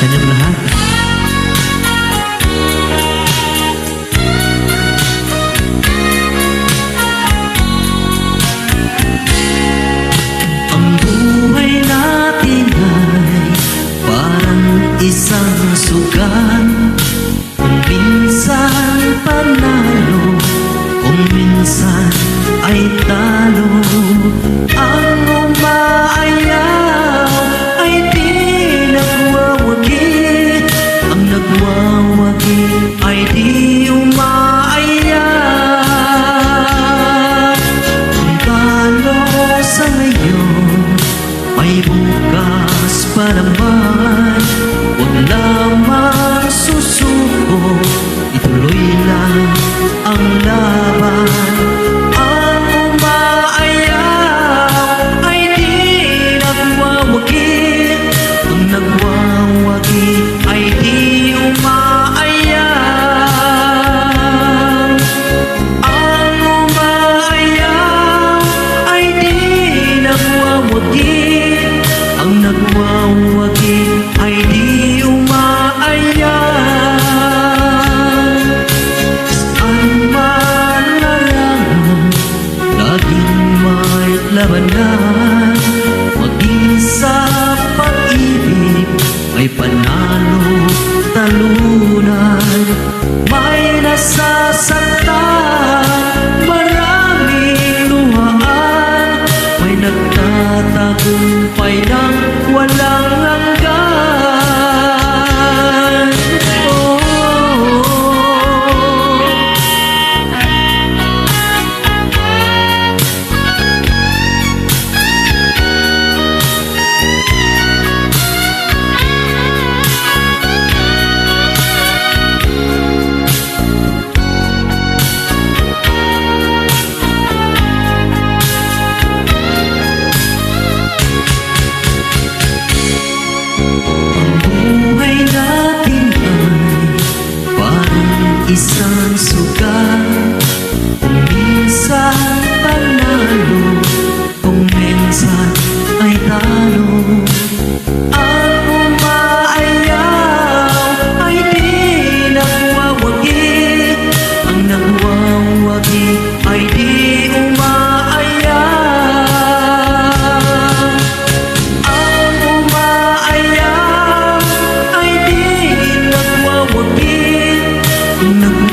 sa inyong lahat. Ang buhay natin parang isang sugal Kung minsan panalo, kung minsan ay tayo ay di talo sa ngayon May bukas pa naman yan Mag-isa pag-ibig May panalo talunan. May nasasaktan Maraming luhaan May nagtatagumpay ng walang hanggan. lumaki ay di umaaya. Ang umaaya ay di nagwawagi Nagwawagi